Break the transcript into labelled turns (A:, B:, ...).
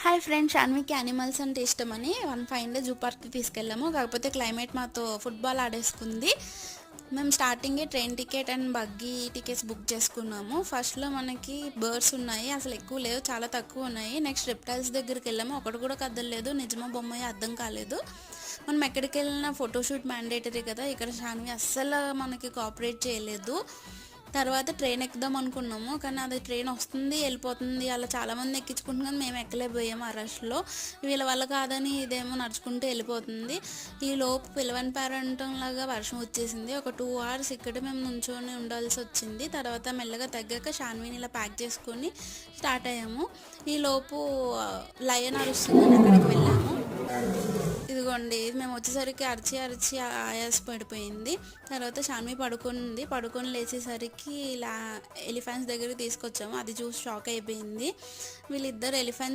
A: Hi friends అన్వికి animals అంటే ఇష్టమని one five day zoo పార్క్కి తీసుకెళ్ళాము. కాకపోతే క్లైమేట్ మాతో ఫుట్బాల్ ఆడేసుకుంది. మేము స్టార్టింగే train ticket and buggy tickets book చేసుకున్నాము. ఫస్ట్లో మనకి బర్డ్స్ ఉన్నాయి అసలు ఎక్కువ లేవు చాలా తక్కువ ఉన్నాయి. నెక్స్ట్ రెప్టైల్స్ దగ్గరికి వెళ్ళాము. ఒకటి కూడా కదలలేదు నిజమో బొమ్మయ్య అర్థం కాలేదు. మనం ఎక్కడికి వెళ్ళినా ఫోటోషూట్ మ్యాండేటరీ కదా ఇక్కడ షాన్వి అస్సలు మనకి కోఆపరేట్ చేయలేదు. తర్వాత ట్రైన్ ఎక్కుదాం అనుకున్నాము. కానీ అది ట్రైన్ వస్తుంది వెళ్ళిపోతుంది. అలా చాలామంది ఎక్కించుకుంటున్నాం. మేము ఎక్కలేకపోయాము ఆ రష్లో వీళ్ళ వల్ల కాదని ఇదేమో నడుచుకుంటూ వెళ్ళిపోతుంది. ఈ లోపు పిలవని పేరంటం లాగా వర్షం వచ్చేసింది. ఒక టూ అవర్స్ ఇక్కడ మేము నుంచొని ఉండాల్సి వచ్చింది. తర్వాత మెల్లగా తగ్గాక షాన్వీని ఇలా ప్యాక్ చేసుకొని స్టార్ట్ అయ్యాము. ఈ లోపు లయన్ అరుస్తుందని అక్కడికి వెళ్ళాము. అండి. మేము వచ్చేసరికి అరిచి అరిచి ఆయాస పడిపోయింది. తర్వాత షాన్వి పడుకుంది. పడుకొని లేచేసరికి ఇలా ఎలిఫెంట్స్ దగ్గరికి తీసుకొచ్చాము. అది చూసి షాక్ అయిపోయింది. వీళ్ళిద్దరు ఎలిఫెంట్